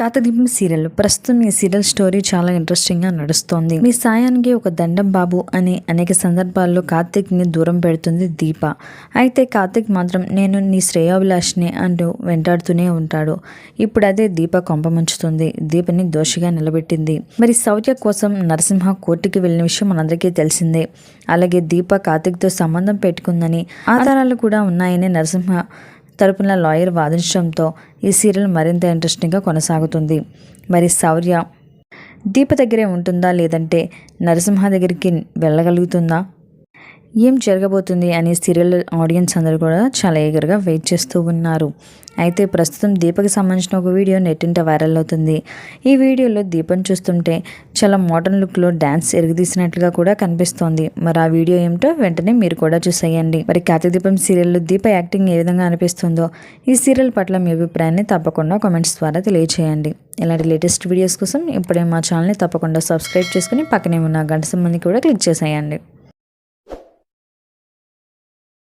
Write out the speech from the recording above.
కాతదీపం serial. ప్రస్తుతం ఈ serial story చాలా ఇంట్రెస్టింగ్గా నడుస్తోంది. మీ సాయానికి ఒక దండం బాబు అని అనేక సందర్భాల్లో కార్తిక్ని దూరం పెడుతుంది దీప. అయితే కార్తిక్ మాత్రం నేను నీ శ్రేయాభిలాష్ని అంటూ వెంటాడుతూనే ఉంటాడు. ఇప్పుడు అదే దీప కొంపముంచుతుంది దీపని దోషిగా నిలబెట్టింది. మరి శౌర్య కోసం నరసింహ కోర్టుకి వెళ్ళిన విషయం మనందరికీ తెలిసిందే. అలాగే దీప కార్తిక్తో సంబంధం పెట్టుకుందని ఆధారాలు కూడా ఉన్నాయని నరసింహ తరపున లాయర్ వాదించడంతో ఈ సీరియల్ మరింత ఇంట్రెస్టింగ్గా కొనసాగుతుంది. మరి శౌర్య దీప దగ్గరే ఉంటుందా లేదంటే నరసింహ దగ్గరికి వెళ్ళగలుగుతుందా? ఏం జరగబోతుంది అనే సీరియల్ ఆడియన్స్ అందరూ కూడా చాలా ఈగర్గా వెయిట్ చేస్తూ ఉన్నారు. అయితే ప్రస్తుతం దీపకి సంబంధించిన ఒక వీడియో నెట్టింట వైరల్ అవుతుంది. ఈ వీడియోలో దీపం చూస్తుంటే చాలా మోడర్న్ లుక్లో డ్యాన్స్ ఎరుగుదీసినట్లుగా కూడా కనిపిస్తోంది. మరి ఆ వీడియో ఏమిటో వెంటనే మీరు కూడా చూసేయండి. మరి కార్తీక దీపం సీరియల్లో దీప యాక్టింగ్ ఏ విధంగా అనిపిస్తుందో ఈ సీరియల్ పట్ల మీ అభిప్రాయాన్ని తప్పకుండా కామెంట్స్ ద్వారా తెలియచేయండి. ఇలాంటి లేటెస్ట్ వీడియోస్ కోసం ఇప్పుడే మా ఛానల్ని తప్పకుండా సబ్స్క్రైబ్ చేసుకుని పక్కనే ఉన్న గంట సంబంధి కూడా క్లిక్ చేసేయండి.